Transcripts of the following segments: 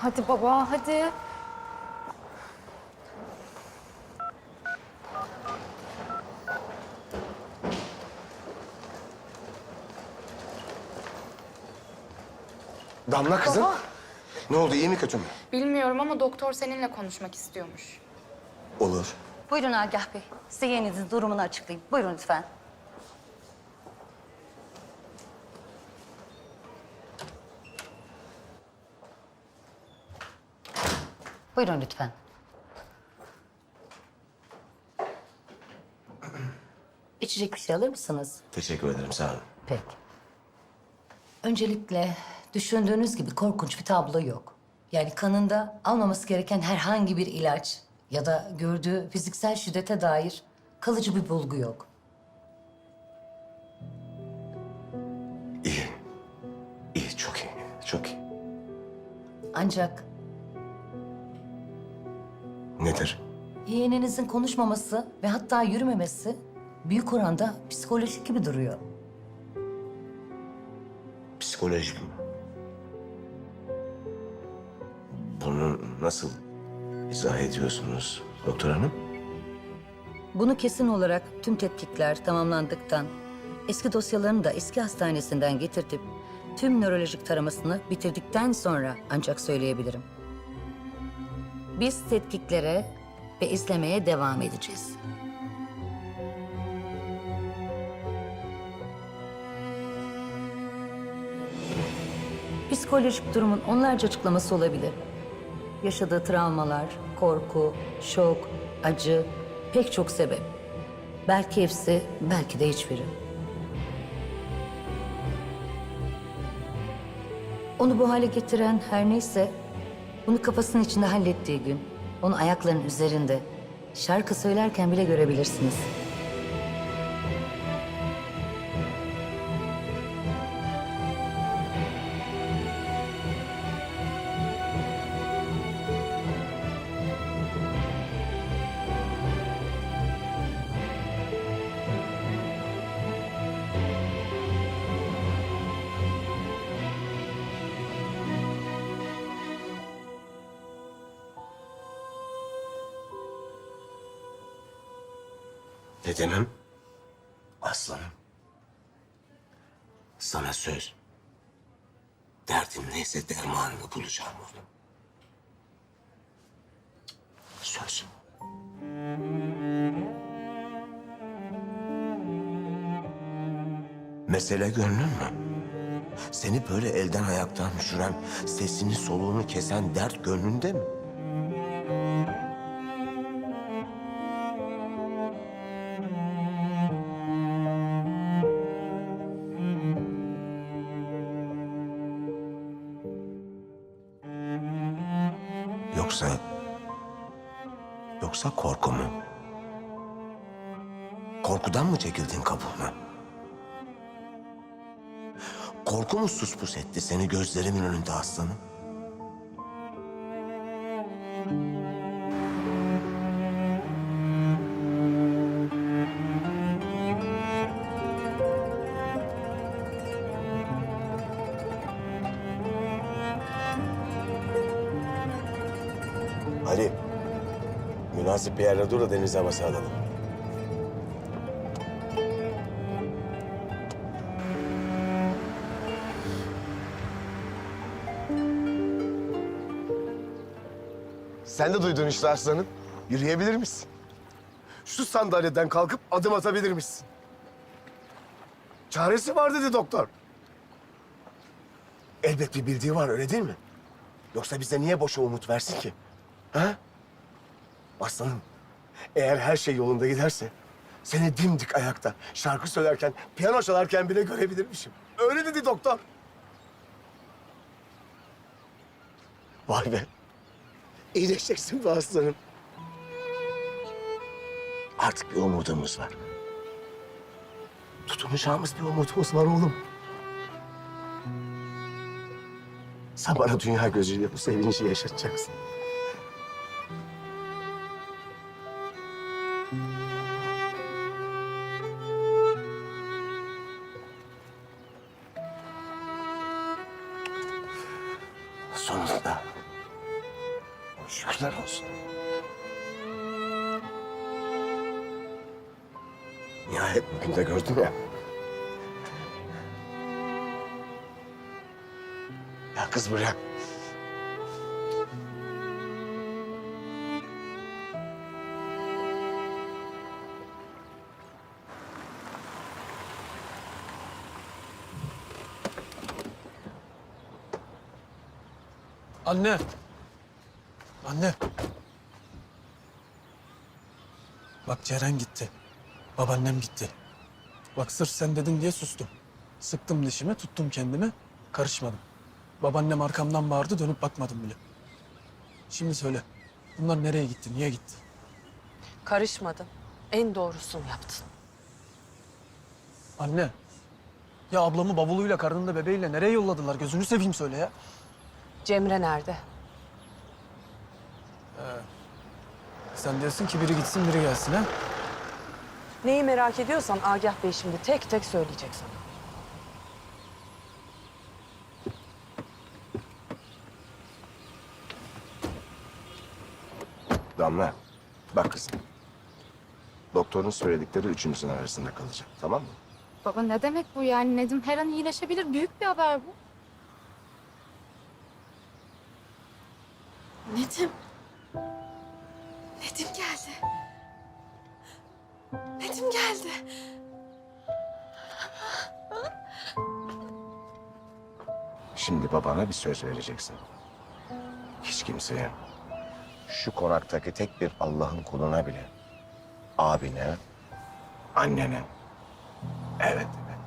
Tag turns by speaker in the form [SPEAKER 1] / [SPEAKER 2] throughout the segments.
[SPEAKER 1] Hadi baba hadi.
[SPEAKER 2] Damla kızım.
[SPEAKER 1] Baba.
[SPEAKER 2] Ne oldu iyi mi kötü mü?
[SPEAKER 1] Bilmiyorum ama doktor seninle konuşmak istiyormuş.
[SPEAKER 2] Olur.
[SPEAKER 3] Buyurun Agah Bey. Size yeğeninizin durumunu açıklayayım. Buyurun lütfen. Buyurun lütfen. İçecek bir şey alır mısınız?
[SPEAKER 2] Teşekkür ederim sağ olun.
[SPEAKER 3] Peki. Öncelikle düşündüğünüz gibi korkunç bir tablo yok. Yani kanında almaması gereken herhangi bir ilaç ya da gördüğü fiziksel şiddete dair kalıcı bir bulgu yok.
[SPEAKER 2] İyi. İyi çok iyi. Çok iyi.
[SPEAKER 3] Ancak
[SPEAKER 2] Nedir?
[SPEAKER 3] yeğeninizin konuşmaması ve hatta yürümemesi büyük oranda psikolojik gibi duruyor.
[SPEAKER 2] Psikolojik mi? Bunu nasıl izah ediyorsunuz doktor hanım?
[SPEAKER 3] Bunu kesin olarak tüm tetkikler tamamlandıktan, eski dosyalarını da eski hastanesinden getirtip tüm nörolojik taramasını bitirdikten sonra ancak söyleyebilirim. Biz tetkiklere ve izlemeye devam edeceğiz. Psikolojik durumun onlarca açıklaması olabilir. Yaşadığı travmalar, korku, şok, acı, pek çok sebep. Belki hepsi, belki de hiçbiri. Onu bu hale getiren her neyse, bunu kafasının içinde hallettiği gün, onu ayaklarının üzerinde, şarkı söylerken bile görebilirsiniz.
[SPEAKER 2] Ne demem? Aslanım. Sana söz. Derdin neyse dermanını bulacağım oğlum. Söz. Mesele gönlün mü? Seni böyle elden ayaktan düşüren, sesini soluğunu kesen dert gönlünde mi? Yoksa... Yoksa korku mu? Korkudan mı çekildin kabuğuna? Korku mu sus pus etti seni gözlerimin önünde aslanım? Hadi. Münasip bir yerde dur da deniz havası alalım.
[SPEAKER 4] Sen de duydun işte aslanım. Yürüyebilir misin? Şu sandalyeden kalkıp adım atabilir misin? Çaresi var dedi doktor. Elbet bir bildiği var öyle değil mi? Yoksa bize niye boşa umut versin ki? Ha? Aslanım, eğer her şey yolunda giderse seni dimdik ayakta şarkı söylerken, piyano çalarken bile görebilirmişim. Öyle dedi doktor. Vay be. İyileşeceksin be aslanım.
[SPEAKER 2] Artık bir umudumuz var.
[SPEAKER 4] Tutunacağımız bir umudumuz var oğlum. Sen bana dünya gözüyle bu sevinci yaşatacaksın.
[SPEAKER 2] Sonunda
[SPEAKER 4] Şükürler olsun. Nihayet bugün de gördün ya. Ya kız buraya.
[SPEAKER 5] Anne. Anne. Bak Ceren gitti. Babaannem gitti. Bak sırf sen dedin diye sustum. Sıktım dişimi, tuttum kendimi. Karışmadım. Babaannem arkamdan bağırdı, dönüp bakmadım bile. Şimdi söyle. Bunlar nereye gitti, niye gitti?
[SPEAKER 6] Karışmadın. En doğrusunu yaptın.
[SPEAKER 5] Anne. Ya ablamı bavuluyla, karnında bebeğiyle nereye yolladılar? Gözünü seveyim söyle ya.
[SPEAKER 6] Cemre nerede?
[SPEAKER 5] Sen diyorsun ki biri gitsin, biri gelsin ha?
[SPEAKER 6] Neyi merak ediyorsan Agah Bey şimdi tek tek söyleyecek sana.
[SPEAKER 4] Damla, bak kızım. Doktorun söyledikleri üçümüzün arasında kalacak, tamam mı?
[SPEAKER 1] Baba ne demek bu yani? Nedim her an iyileşebilir. Büyük bir haber bu.
[SPEAKER 7] Nedim. Nedim geldi. Nedim geldi.
[SPEAKER 4] Şimdi babana bir söz vereceksin. Hiç kimseye, şu konaktaki tek bir Allah'ın kuluna bile, abine, annene, evet, evet,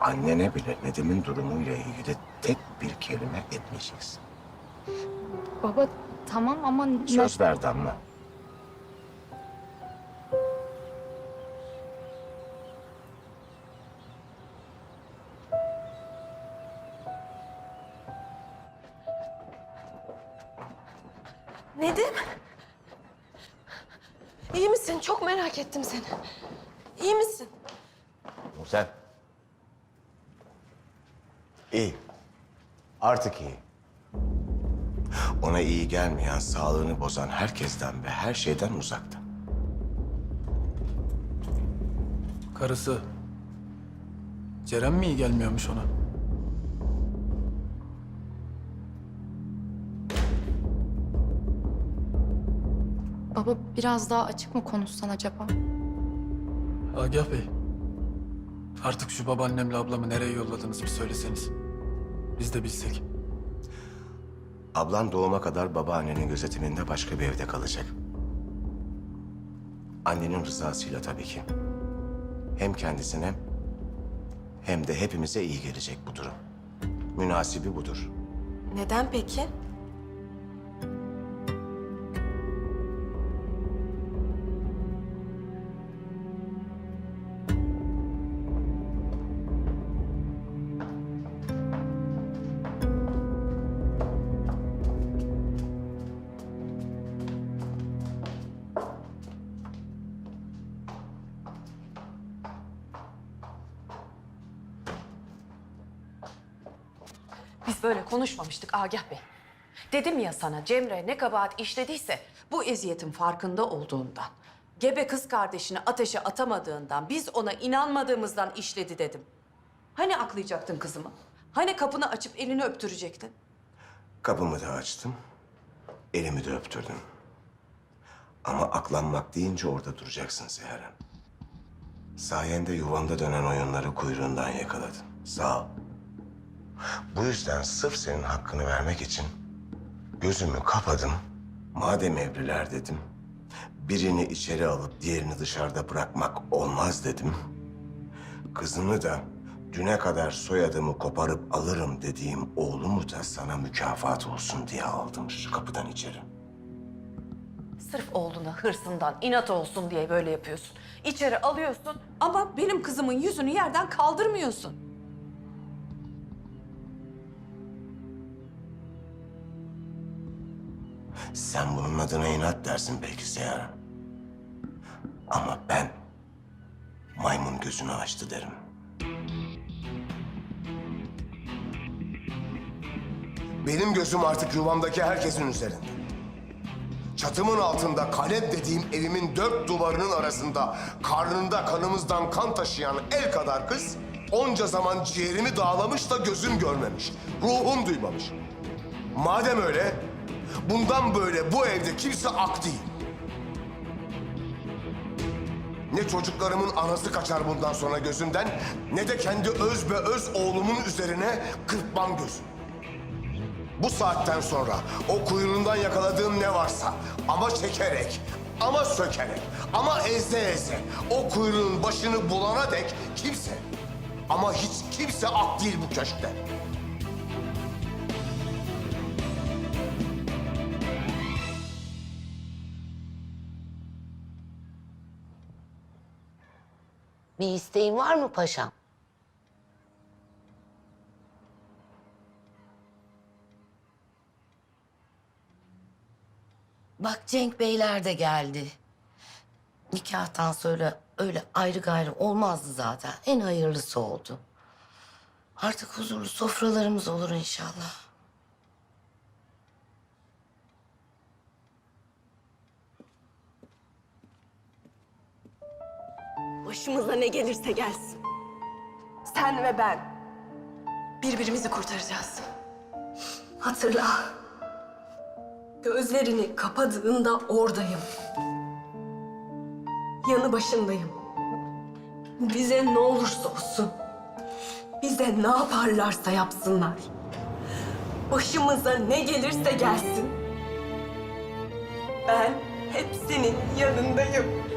[SPEAKER 4] annene bile Nedim'in durumuyla ilgili tek bir kelime etmeyeceksin.
[SPEAKER 1] Baba tamam ama...
[SPEAKER 4] Söz ver Damla.
[SPEAKER 7] Nedim. İyi misin? Çok merak ettim seni. İyi misin?
[SPEAKER 2] Sen? İyi. Artık iyi. Ona iyi gelmeyen, sağlığını bozan herkesten ve her şeyden uzakta.
[SPEAKER 5] Karısı. Ceren mi iyi gelmiyormuş ona?
[SPEAKER 1] Baba biraz daha açık mı konuşsan acaba?
[SPEAKER 5] Agah Bey. Artık şu babaannemle ablamı nereye yolladınız bir söyleseniz. Biz de bilsek.
[SPEAKER 2] Ablan doğuma kadar babaannenin gözetiminde başka bir evde kalacak. Annenin rızasıyla tabii ki. Hem kendisine hem de hepimize iyi gelecek bu durum. Münasibi budur.
[SPEAKER 7] Neden peki?
[SPEAKER 6] Biz böyle konuşmamıştık Agah Bey. Dedim ya sana Cemre ne kabahat işlediyse bu eziyetin farkında olduğundan. Gebe kız kardeşini ateşe atamadığından, biz ona inanmadığımızdan işledi dedim. Hani aklayacaktın kızımı? Hani kapını açıp elini öptürecektin?
[SPEAKER 2] Kapımı da açtım, elimi de öptürdüm. Ama aklanmak deyince orada duracaksın Seher'im. Sayende yuvamda dönen oyunları kuyruğundan yakaladın. Sağ ol. Bu yüzden sırf senin hakkını vermek için gözümü kapadım. Madem evliler dedim, birini içeri alıp diğerini dışarıda bırakmak olmaz dedim. Kızını da düne kadar soyadımı koparıp alırım dediğim oğlumu da sana mükafat olsun diye aldım şu kapıdan içeri.
[SPEAKER 6] Sırf oğluna hırsından, inat olsun diye böyle yapıyorsun. İçeri alıyorsun ama benim kızımın yüzünü yerden kaldırmıyorsun.
[SPEAKER 2] Sen bunun adına inat dersin belki Seher. Ama ben maymun gözünü açtı derim. Benim gözüm artık yuvamdaki herkesin üzerinde. Çatımın altında kalem dediğim evimin dört duvarının arasında karnında kanımızdan kan taşıyan el kadar kız onca zaman ciğerimi dağlamış da gözüm görmemiş. Ruhum duymamış. Madem öyle bundan böyle bu evde kimse ak değil. Ne çocuklarımın anası kaçar bundan sonra gözümden ne de kendi öz ve öz oğlumun üzerine kırpmam gözüm. Bu saatten sonra o kuyruğundan yakaladığım ne varsa ama çekerek, ama sökerek, ama eze eze o kuyruğun başını bulana dek kimse ama hiç kimse ak değil bu köşkte.
[SPEAKER 8] Bir isteğin var mı paşam? Bak Cenk Beyler de geldi. Nikahtan sonra öyle ayrı gayrı olmazdı zaten. En hayırlısı oldu. Artık huzurlu sofralarımız olur inşallah.
[SPEAKER 7] Başımıza ne gelirse gelsin. Sen ve ben birbirimizi kurtaracağız. Hatırla. Gözlerini kapadığında oradayım. Yanı başındayım. Bize ne olursa olsun. Bize ne yaparlarsa yapsınlar. Başımıza ne gelirse gelsin. Ben hepsinin yanındayım.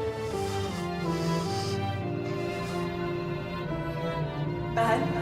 [SPEAKER 7] Ben